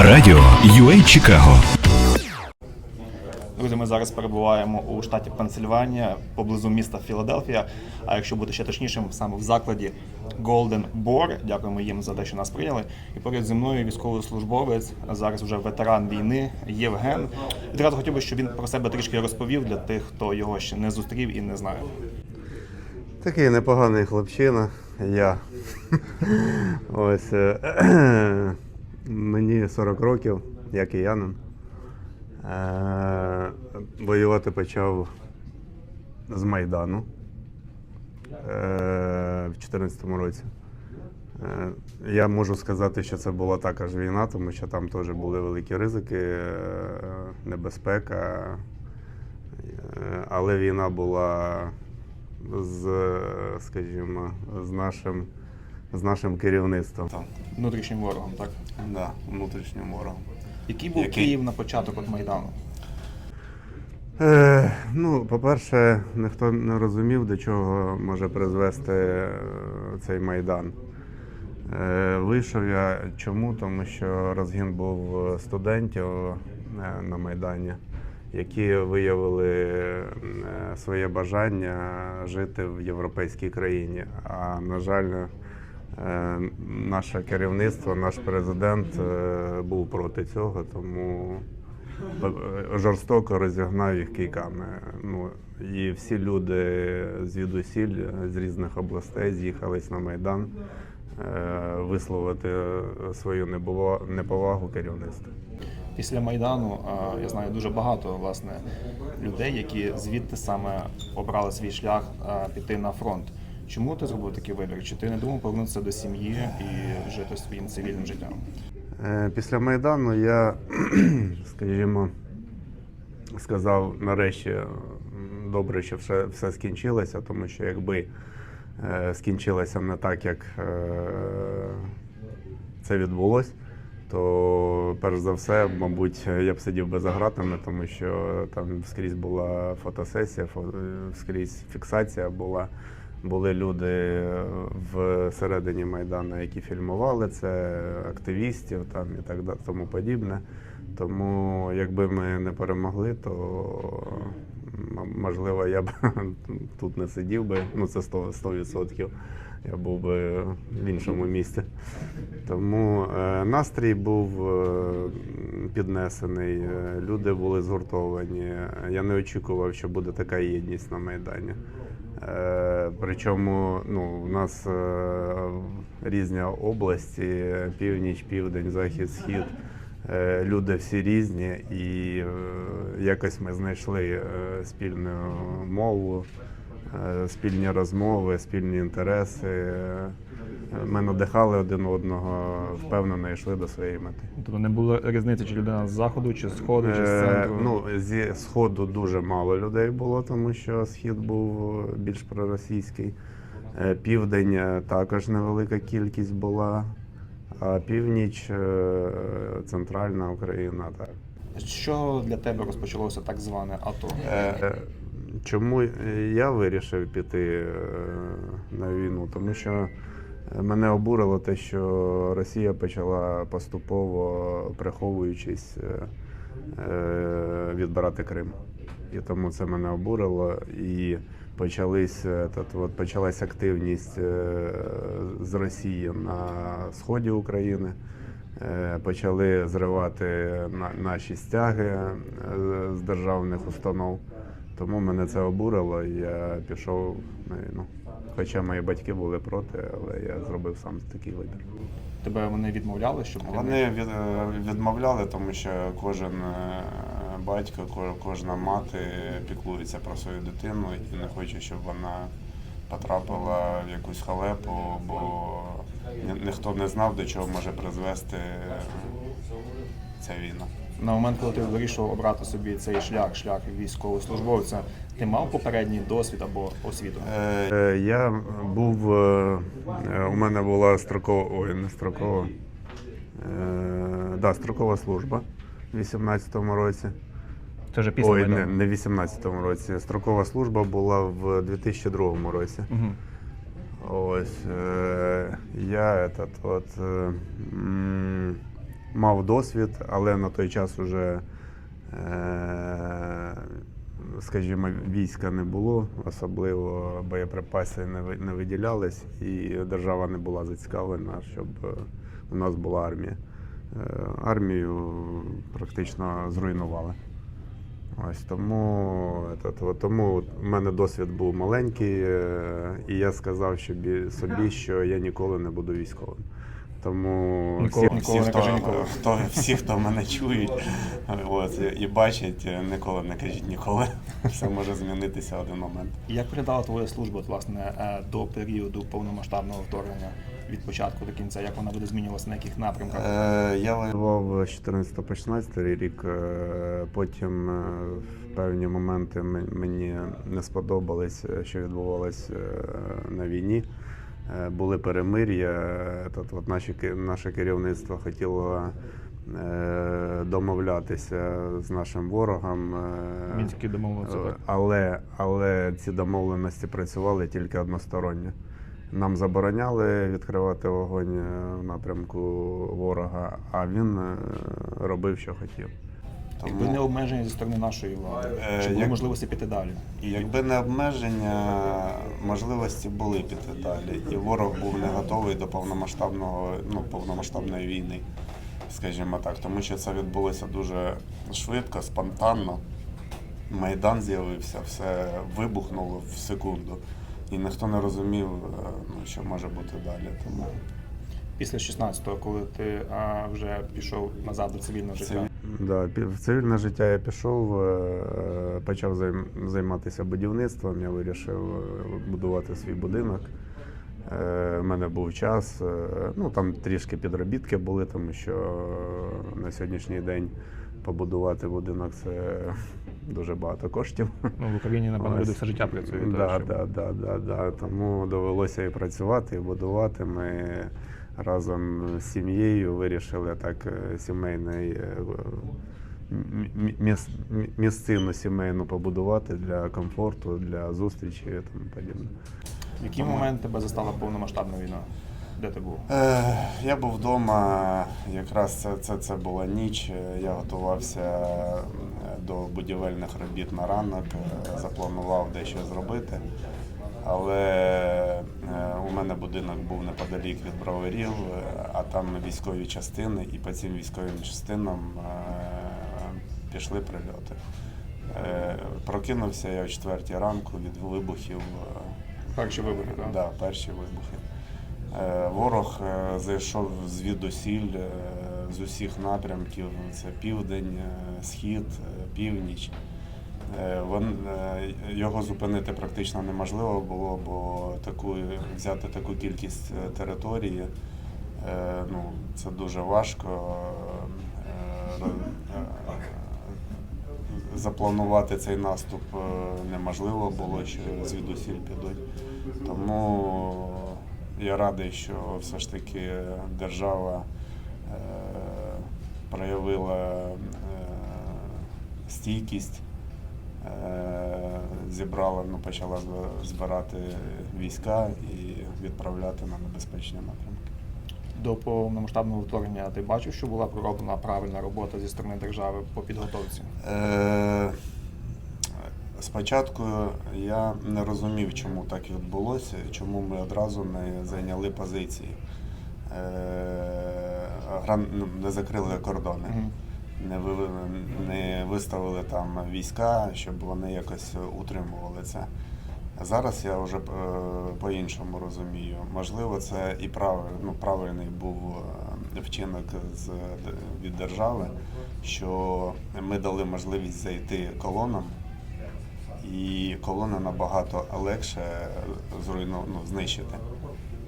Радіо UA Чикаго. Друзі, ми зараз перебуваємо у штаті Пенсильванія поблизу міста Філадельфія. А якщо бути ще точнішим, саме в закладі Golden Boar. Дякуємо їм за те, що нас прийняли. І поряд зі мною військовослужбовець, зараз вже ветеран війни Євген. Відразу хотів би, щоб він про себе трішки розповів для тих, хто його ще не зустрів і не знає. Такий непоганий хлопчина, я. Ось е, мені 40 років, я киянин. Е, Воювати почав з Майдану е, в 2014 році. Е, Я можу сказати, що це була також війна, тому що там теж були великі ризики, небезпека. Але війна була з, скажімо, з нашим, з нашим керівництвом. Та, внутрішнім ворогом, так? Да, внутрішнім ворогом. Який був Який? Київ на початок от Майдану? Е, ну, по-перше, ніхто не розумів, до чого може призвести е, цей майдан. Е, вийшов я чому? Тому що розгін був студентів е, на Майдані, які виявили е, своє бажання жити в європейській країні. А на жаль, наше керівництво, наш президент е, був проти цього, тому е, жорстоко розігнав їх кийками. Ну, і всі люди звідусіль з різних областей з'їхались на Майдан е, висловити свою неповагу керівництву. Після Майдану е, я знаю дуже багато власне людей, які звідти саме обрали свій шлях е, піти на фронт. Чому ти зробив такий вибір? Чи ти не думав повернутися до сім'ї і жити своїм цивільним життям? Е, Після Майдану я, скажімо, сказав нарешті добре, що все, все скінчилося, тому що якби е, скінчилося не так, як е, це відбулося, то перш за все, мабуть, я б сидів би за гратами, тому що там скрізь була фотосесія, фо- скрізь фіксація була. Були люди в середині Майдану, які фільмували це, активістів там і так далі, тому подібне. Тому якби ми не перемогли, то можливо я б тут не сидів би. Ну це 100%. 100%. Я був би в іншому місці. Тому е, настрій був е, піднесений, е, люди були згуртовані. Я не очікував, що буде така єдність на Майдані. Е, Причому ну, у нас е, різні області: північ, південь, захід, схід. Е, Люди всі різні, і якось ми знайшли спільну мову, спільні розмови, спільні інтереси. Е, Ми надихали один одного, впевнено йшли до своєї мети. Тобто не було різниці, чи людина з заходу, чи з сходу, чи з Е, центру. Ну, зі сходу дуже мало людей було, тому що схід був більш проросійський. Е, Південь е, також невелика кількість була, а північ, е, центральна Україна. Так. Що для тебе розпочалося так зване АТО? Е, Чому я вирішив піти е, на війну? Тому що мене обурило те, що Росія почала поступово, приховуючись, е, е, відбирати Крим. І тому це мене обурило. І почались, е, от, почалась активність з Росії на сході України. Почали зривати наші стяги з державних установ. Тому мене це обурило, і я пішов на війну. Хоча мої батьки були проти, але я зробив сам такий вибір. Тебе вони відмовляли, щоб ти не- Вони від, е, відмовляли, тому що кожен е, батько, кожна мати піклується про свою дитину і не хоче, щоб вона потрапила в якусь халепу, бо ні- ніхто не знав, до чого може призвести ця війна. На момент, коли ти вирішував обрати собі цей шлях, шлях військовослужбовця, ти мав попередній досвід або освіту? Е, Я був, е, у мене була строкова, ой, не строкова, е, да, строкова служба в 18-му році. Вже після Ой, не, Майдану. не в 18-му році. Строкова служба була в 2002 році. Мгм. Ось е, я этот, от, е, м, мав досвід, але на той час уже, е, скажімо, війська не було, особливо боєприпаси не, виділялись, і держава не була зацікавлена, щоб е, у нас була армія. Е, Армію практично зруйнували. Ось тому, тому в мене досвід був маленький, і я сказав собі, собі, що я ніколи не буду військовим. Тому Ніколи, всі, ніколи всі, не хто, ніколи. хто, всі, хто мене чують от, і бачать, ніколи не кажіть ніколи. Все може змінитися в один момент. Як виглядала твоя служба, власне, е, до періоду повномасштабного вторгнення від початку до кінця? Як вона буде змінюватися, на яких напрямках? Е, я воював з 14 по 16 рік. е, Потім е, в певні моменти мені не сподобалось, що відбувалось на війні. Е, Були перемир'я. от наші, наше керівництво хотіло е, домовлятися з нашим ворогом. Мінські домовленості, Е, так? Але, але ці домовленості працювали тільки односторонньо. Нам забороняли відкривати вогонь в напрямку ворога, а він робив, що хотів. Якби не обмеження зі сторони нашої влади, Е, чи були як- можливості піти далі? І якби не обмеження, можливості були піти далі. І ворог був не готовий до повномасштабного, ну, повномасштабної війни, скажімо так, тому що це відбулося дуже швидко, спонтанно. Майдан з'явився, все вибухнуло в секунду. І ніхто не розумів, е, ну, що може бути далі. Тому Після 16-го, коли ти а, вже пішов назад до цивільного життя. Да, в цивільне життя я пішов, е, почав займатися будівництвом. Я вирішив е, будувати свій будинок. У мене був час. е, Ну там трішки підробітки були, тому що е, на сьогоднішній день побудувати будинок це дуже багато коштів. Ну, в Україні, напевно, люди все життя працюють. Да, да, да, да, да. Тому довелося і працювати, і будувати. Ми разом з сім'єю вирішили так е, сімейний е, місцину сімейну побудувати для комфорту, для зустрічі і тому подібне. В який момент тебе застала повномасштабна війна? Де ти був? Е, я був вдома, якраз це, це, це була ніч. е, Я готувався до будівельних робіт на ранок, запланував дещо зробити. Але е, у мене будинок був неподалік від броварів, е, а там військові частини, і по цим військовим частинам е, пішли прильоти. Прокинувся я о 4 ранку від вибухів. Перші вибори, так? Да, перші вибухи. Ворог зайшов звідусіль з усіх напрямків. Це південь, схід, північ. Е, Вон, е, його зупинити практично неможливо було, бо таку, взяти таку кількість е, території ну, це дуже важко. Запланувати цей наступ неможливо було, що звідусіль підуть. Тому я радий, що все ж таки держава проявила стійкість, зібрала, ну, почала збирати війська і відправляти на небезпечні напрямки. До повномасштабного вторгнення ти бачив, що була пророблена правильна робота зі сторони держави по підготовці? Е, Спочатку я не розумів, чому так відбулося, чому ми одразу не зайняли позиції, Е, ну, не закрили кордони. Не, ви- не виставили там війська, щоб вони якось утримували це. Зараз я вже е, по-іншому розумію. Можливо, це і прав, ну, правильний був е, вчинок з, від держави, що ми дали можливість зайти колонам, і колони набагато легше зруйну, ну, знищити.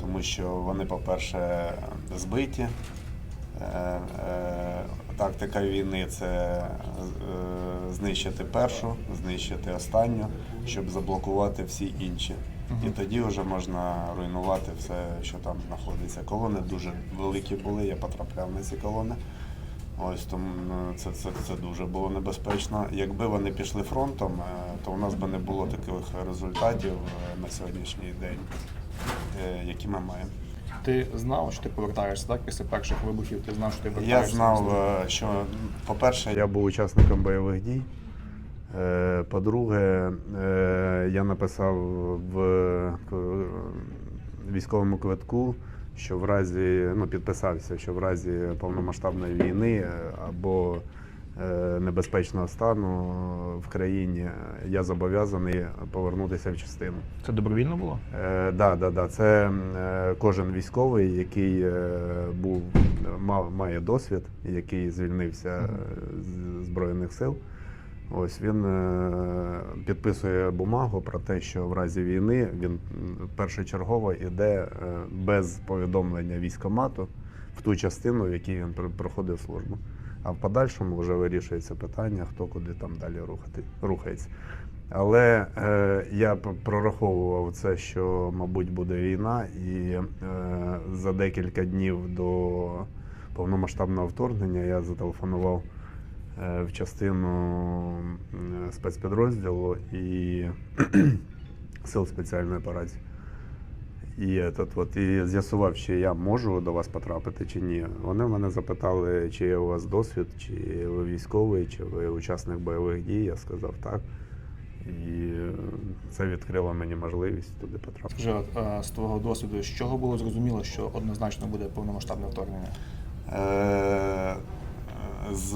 Тому що вони, по-перше, збиті. Е, Тактика війни це е, знищити першу, знищити останню, щоб заблокувати всі інші. І тоді вже можна руйнувати все, що там знаходиться. Колони дуже великі були, я потрапляв на ці колони. Ось тому ну, це, це, це дуже було небезпечно. Якби вони пішли фронтом, е, то у нас би не було таких результатів е, на сьогоднішній день, які ми маємо. Ти знав, що ти повертаєшся, так? Після перших вибухів ти знав, що ти Я знав, е, що, по-перше, я був учасником бойових дій. Е, По-друге, е, я написав в військовому квитку, що в разі, ну, підписався, що в разі повномасштабної війни або небезпечного стану в країні я зобов'язаний повернутися в частину. Це добровільно було? Е, да, да, да. Це е, кожен військовий, який е, був, мав, має досвід, який звільнився е, з Збройних сил. Ось він е, підписує бумагу про те, що в разі війни він першочергово йде е, без повідомлення військомату в ту частину, в якій він пр- проходив службу. А в подальшому вже вирішується питання, хто куди там далі рухати, рухається. Але е, я прораховував це, що, мабуть, буде війна, і е, за декілька днів до повномасштабного вторгнення я зателефонував е, в частину спецпідрозділу і сил спеціальної операції. І, этот, от, і з'ясував, чи я можу до вас потрапити чи ні. Вони мене запитали, чи є у вас досвід, чи ви військовий, чи ви учасник бойових дій. Я сказав так. І це відкрило мені можливість туди потрапити. Скажи, от, е, з твого досвіду, з чого було зрозуміло, що однозначно буде повномасштабне вторгнення? Е, З,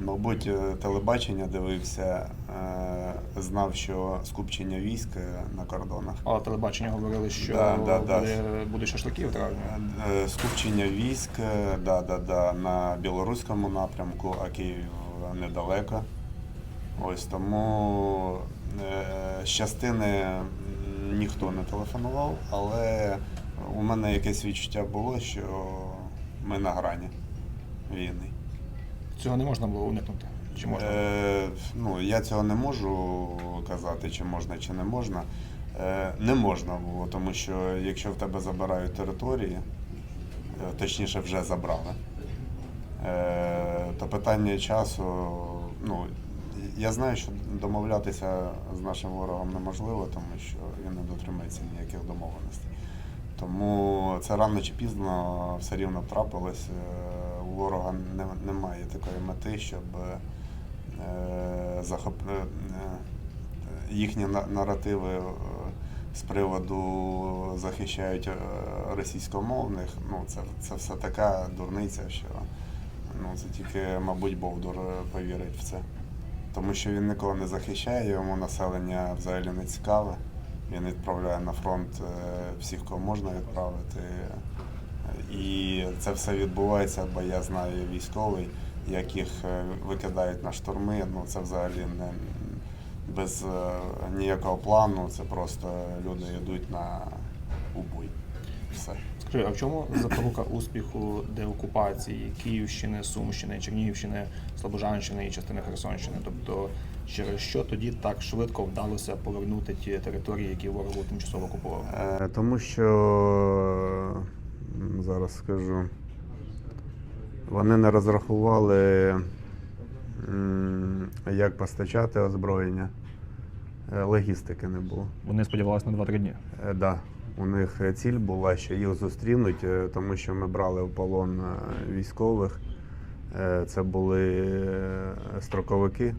мабуть, е, телебачення дивився, е, знав, що скупчення військ е, на кордонах. Але телебачення говорили, що Да, да, да. буде, буде шашлики в травні. Скупчення військ да, да, да, на білоруському напрямку, а Київ недалеко. Ось тому з частини ніхто не телефонував, але у мене якесь відчуття було, що ми на грані війни. Цього не можна було уникнути. Чи можна? Е, ну, я цього не можу казати, чи можна, чи не можна. Е, не можна було, тому що якщо в тебе забирають території, е, точніше вже забрали, е, то питання часу, ну, я знаю, що домовлятися з нашим ворогом неможливо, тому що він не дотримується ніяких домовленостей. Тому це рано чи пізно все рівно трапилось. Е, У ворога такої мети, щоб е, е, їхні на- наративи е, з приводу захищають російськомовних. Ну, це, це все така дурниця, що ну, це тільки, мабуть, Бовдур повірить в це. Тому що він нікого не захищає, йому населення взагалі не цікаве. Він відправляє на фронт всіх, кого можна відправити. І це все відбувається, бо я знаю військовий, як їх е, викидають на штурми. Ну це взагалі не без е, ніякого плану. Це просто люди йдуть на убой. Все. Скажи, а в чому запорука успіху деокупації Київщини, Сумщини, Чернігівщини, Слобожанщини і частини Херсонщини? Тобто, через що тоді так швидко вдалося повернути ті території, які ворог був тимчасово окупував? Е, Тому що зараз скажу, вони не розрахували, як постачати озброєння. Е, Логістики не було. Вони сподівалися на 2-3 дні. Е, Да, у них е, ціль була, що їх зустрінуть, тому що ми брали в полон військових. Це були строковики,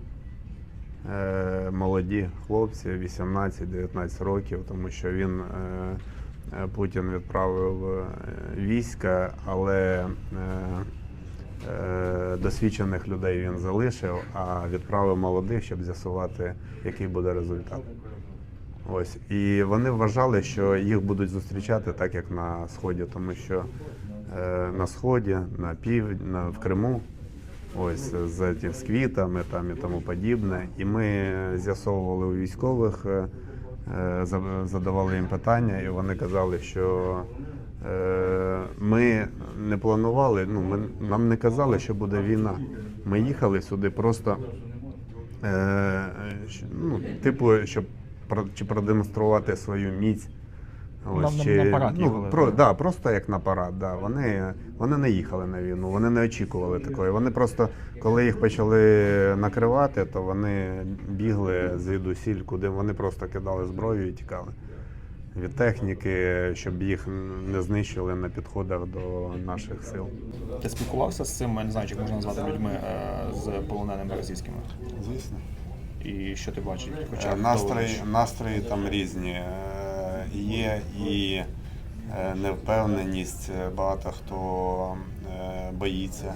молоді хлопці, 18-19 років, тому що він Путін відправив війська, але досвідчених людей він залишив, а відправив молодих, щоб з'ясувати, який буде результат. Ось і вони вважали, що їх будуть зустрічати так, як на сході, тому що е, на сході, на пів, на в Криму, ось з, ті- з квітами там і тому подібне. І ми з'ясовували у військових, е, е, задавали їм питання, і вони казали, що е, ми не планували. Ну ми нам не казали, що буде війна. Ми їхали сюди просто е, ну, типу, щоб чи продемонструвати свою міць. На- на- на парад ну, їхали. про, да, просто як на парад. Да. Вони, вони не їхали на війну, вони не очікували такої. Вони просто, коли їх почали накривати, то вони бігли звідусіль, куди вони просто кидали зброю і тікали. Від техніки, щоб їх не знищили на підходах до наших сил. Ти спілкувався з цим, я не знаю, чи можна назвати людьми е, з полоненими російськими? Звісно. І що ти бачиш? Хоча Е, Настрої, настрої там різні. Е, Є і невпевненість, багато хто боїться,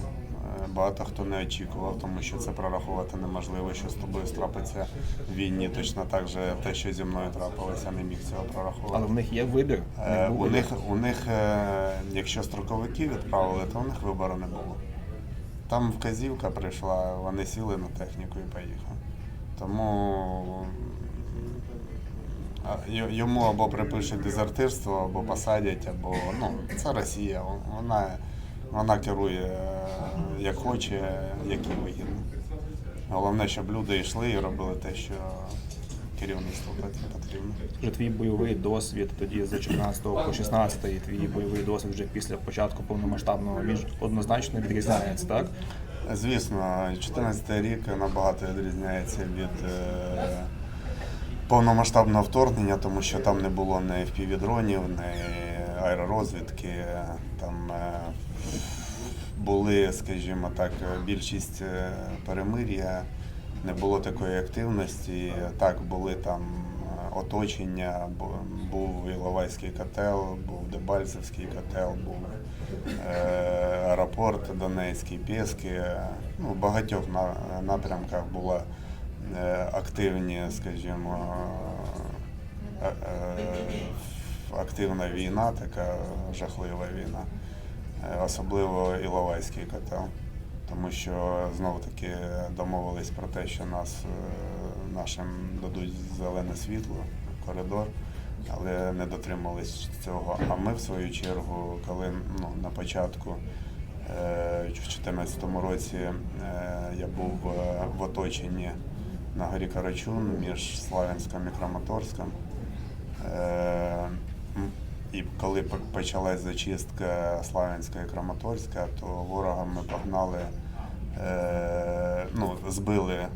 багато хто не очікував, тому що це прорахувати неможливо, що з тобою трапиться в війні. Точно так же те, що зі мною трапилося, не міг цього прорахувати. Але в них є вибір. Е, У них, у них, е, якщо строковиків відправили, то у них вибору не було. Там вказівка прийшла, вони сіли на техніку і поїхали. Тому йому або припишуть дезертирство, або посадять, або ну, це Росія. Вона, вона керує е, як хоче, як їй вигідно. Головне, щоб люди йшли і робили те, що керівництву потрібно. Вже твій бойовий досвід тоді з 14 по 16, і твій бойовий досвід вже після початку повномасштабного він однозначно відрізняється, так? Звісно, 14 рік набагато відрізняється від е, повномасштабного вторгнення, тому що там не було ні FPV-дронів, ні аеророзвідки. Там е, були, скажімо так, більшість е, перемир'я, не було такої активності. Так, були там е, оточення, був Іловайський котел, був Дебальцевський котел, був е, аеропорт Донецький, Пєски. Ну, в багатьох напрямках була е, активні, скажімо, активна війна, така жахлива війна, особливо Іловайський котел. Тому що знову таки домовились про те, що нас е, нашим дадуть зелене світло, коридор, але не дотримались цього. А ми, в свою чергу, коли ну, на початку е, в 2014 році е, я був е, в оточенні на горі Карачун між Славянськом і Краматорськом. І коли почалась зачистка Славянська і Краматорська, то ворога ми погнали, е, ну, збили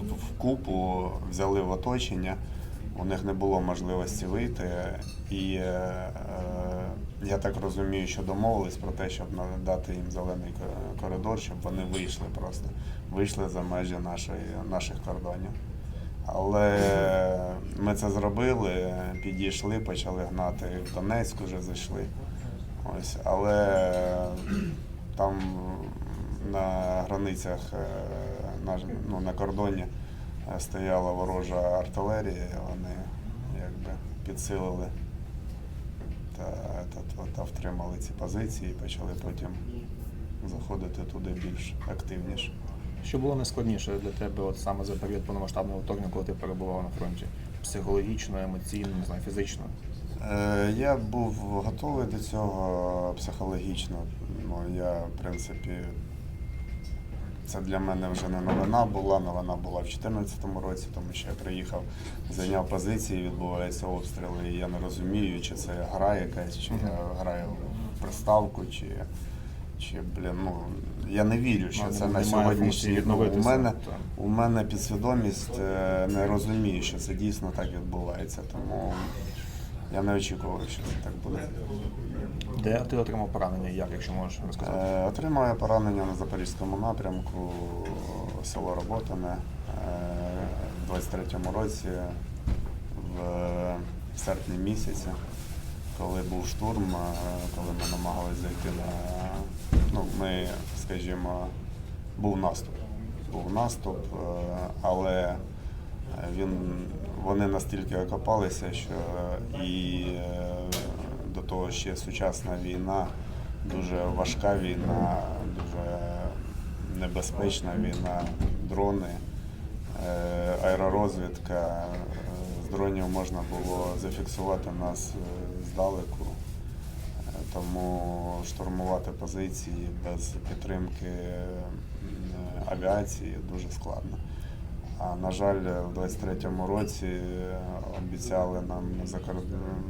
в- в купу, взяли в оточення. У них не було можливості вийти. І е, е, я так розумію, що домовились про те, щоб надати їм зелений коридор, щоб вони вийшли просто. Вийшли за межі нашої, наших кордонів. Але ми це зробили, підійшли, почали гнати в Донецьк, вже зайшли. Ось, але там на границях, е, ну, на кордоні е, стояла ворожа артилерія, вони якби підсилили та, та, та втримали ці позиції і почали потім заходити туди більш активніше. Що було найскладніше для тебе от саме за період повномасштабного вторгнення, коли ти перебував на фронті? Психологічно, емоційно, не знаю, фізично? Е, Я був готовий до цього психологічно. Ну, я, в принципі, це для мене вже не новина була. Новина була в 2014 році, тому що я приїхав, зайняв позиції, відбуваються обстріли, і я не розумію, чи це гра якась, чи я граю в приставку, чи, чи блін, ну я не вірю, що Ну, це на сьогоднішній ну, у мене у мене підсвідомість е, не розуміє, що це дійсно так відбувається. Тому я не очікував, що це так буде. Де ти отримав поранення? Як, якщо можеш розказати? Е, Отримав я поранення на Запорізькому напрямку, село Роботине е, в 23-му році, в серпні місяці, коли був штурм, е, коли ми намагалися зайти на, ну, ми, скажімо, був наступ. Був наступ, е, але він, вони настільки окопалися, що і е, до того ще сучасна війна, дуже важка війна, дуже небезпечна війна, дрони, е, аеророзвідка. Е, З дронів можна було зафіксувати нас е, здалеку. Тому штурмувати позиції без підтримки авіації дуже складно. А на жаль, в 23-му році обіцяли нам за кордон-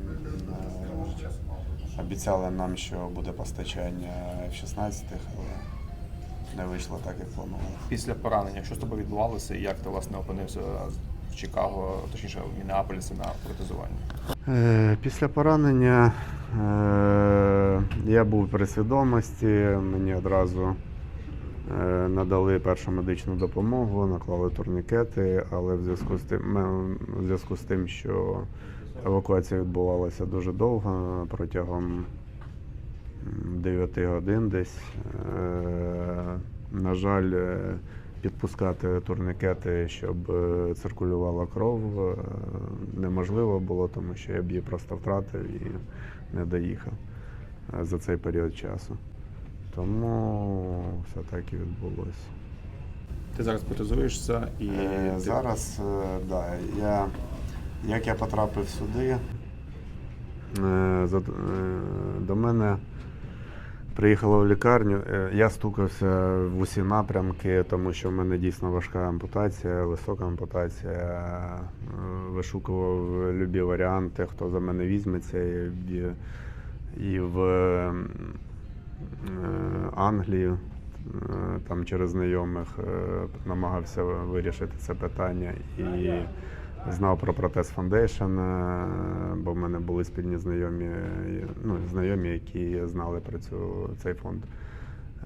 е, обіцяли нам, що буде постачання F-16, але не вийшло так, як планували. Після поранення, що з тобою відбувалося і як ти власне опинився в Чикаго, точніше в Мінneаполісі на протезуванні? Е, Після поранення я був при свідомості, мені одразу е, надали першу медичну допомогу, наклали турнікети, але в зв'язку з тим, в зв'язку з тим, що евакуація відбувалася дуже довго, протягом 9 годин десь. Е, На жаль, е, підпускати турнікети, щоб е, циркулювала кров, е, неможливо було, тому що я б її просто втратив і не доїхав е, за цей період часу. Тому все так і відбулося. Ти зараз протезуєшся і Е, ти- Зараз, е, да, я, як я потрапив сюди, е, до мене приїхала в лікарню. е, Я стукався в усі напрямки, тому що в мене дійсно важка ампутація, висока ампутація. Е, Вишукував любі варіанти, хто за мене візьметься. І, і в е, Англію там через знайомих намагався вирішити це питання і знав про протез Foundation, е, бо в мене були спільні знайомі, е, ну, знайомі, які знали про цю, цей фонд.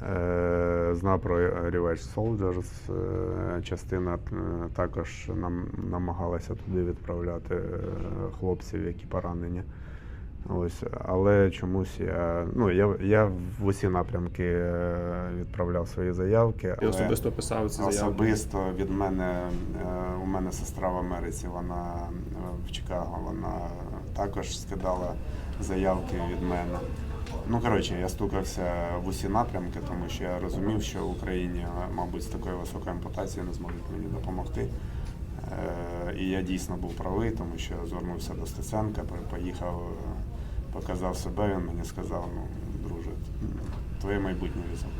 Е, Знав про Revenge Soldiers, частина також нам намагалася туди відправляти хлопців, які поранені. Ось, але чомусь я, ну, я, я в усі напрямки е, відправляв свої заявки. ти особисто писав ці заяви? Особисто від мене, е, у мене сестра в Америці, вона е, в Чикаго, вона також скидала заявки від мене. Ну, коротше, я стукався в усі напрямки, тому що я розумів, що в Україні, мабуть, з такою високою ампутацією не зможуть мені допомогти. І я дійсно був правий, тому що звернувся до Стеценка, по- поїхав, показав себе, він мені сказав, ну, друже, твоє майбутнє візок.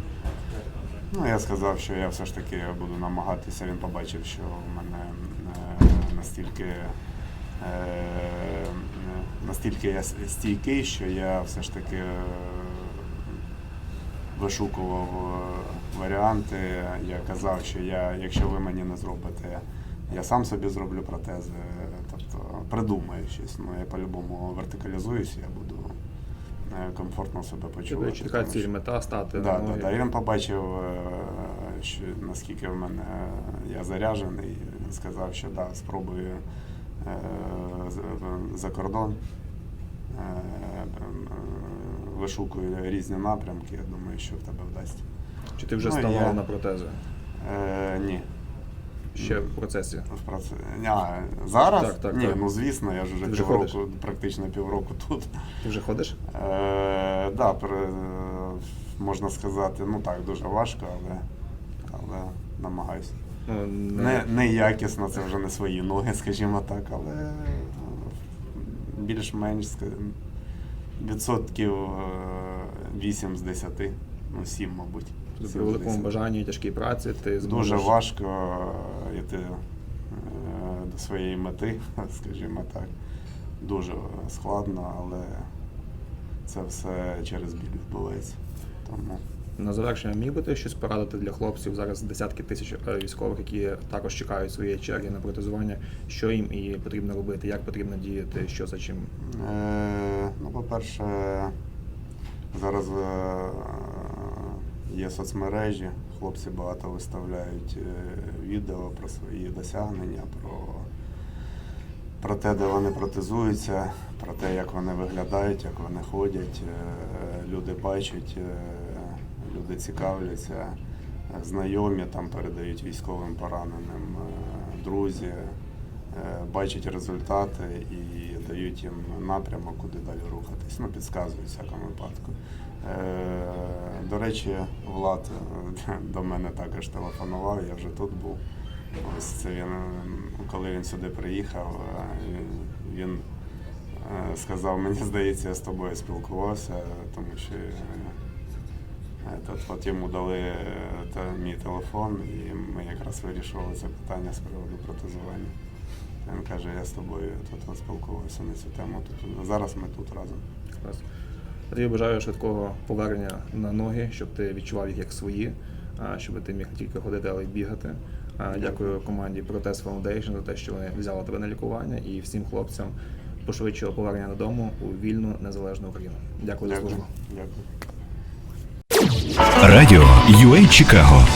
Ну, я сказав, що я все ж таки буду намагатися. Він побачив, що в мене е, настільки, е, настільки я стійкий, що я все ж таки е, вишукував варіанти. Я казав, що я, якщо ви мені не зробите, я сам собі зроблю протези. Придумаю щось. Ну, я по-любому вертикалізуюсь, я буду е, комфортно себе почувати. чітка ціль мета стати Да, на да, да. І він побачив, е, що, наскільки в мене е, я заряджений. Сказав, що да, спробую за кордон. Вишукую різні напрямки. Я думаю, що в тебе вдасться. Чи ти вже Ну, ставав я- на протези? Е, ні. Ще в процесі. В проце- А, зараз? Так, так, ні, так. ну звісно, я ж вже Ти вже півроку, ходиш? практично півроку тут. Ти вже ходиш? Е, да, при- можна сказати, ну так, дуже важко, але, але намагаюся. Ну, Не, неякісно, це вже не свої ноги, скажімо так, але е, більш-менш ска- відсотків е, 8 з 10, ну 7, мабуть. При 7 великому 10. бажанні і тяжкій праці ти Дуже важко йти е, до своєї мети, скажімо так. Дуже складно, але це все через біль відбувається. Тому На завершення міг би ти щось порадити для хлопців зараз десятки тисяч е, військових, які також чекають своєї черги на протезування. Що їм і потрібно робити, як потрібно діяти, що за чим? Е, Ну, по-перше, зараз е, є соцмережі, хлопці багато виставляють е, відео про свої досягнення, про, про те, де вони протезуються, про те, як вони виглядають, як вони ходять. Е, Люди бачать, е, люди цікавляться, знайомі там передають військовим пораненим, друзі бачать результати і дають їм напрямок, куди далі рухатись. Ну, підказують в всякому випадку. Е, До речі, Влад е, до мене також телефонував, я вже тут був. Ось це він, е, коли він сюди приїхав, він сказав, мені здається, я з тобою спілкувався, тому що Этот, от йому дали мій телефон, і ми якраз вирішували це питання з приводу протезування. Він каже, я з тобою тут спілкувався на цю тему. Тут, зараз ми тут разом. Раз. Я тобі бажаю швидкого повернення на ноги, щоб ти відчував їх як свої, щоб ти міг не тільки ходити, але й бігати. Дякую команді Protest Foundation за те, що вони взяли тебе на лікування і всім хлопцям пошвидшого повернення додому у вільну незалежну Україну. Дякую, Дякую. за службу. Дякую. Радіо UA Чикаго.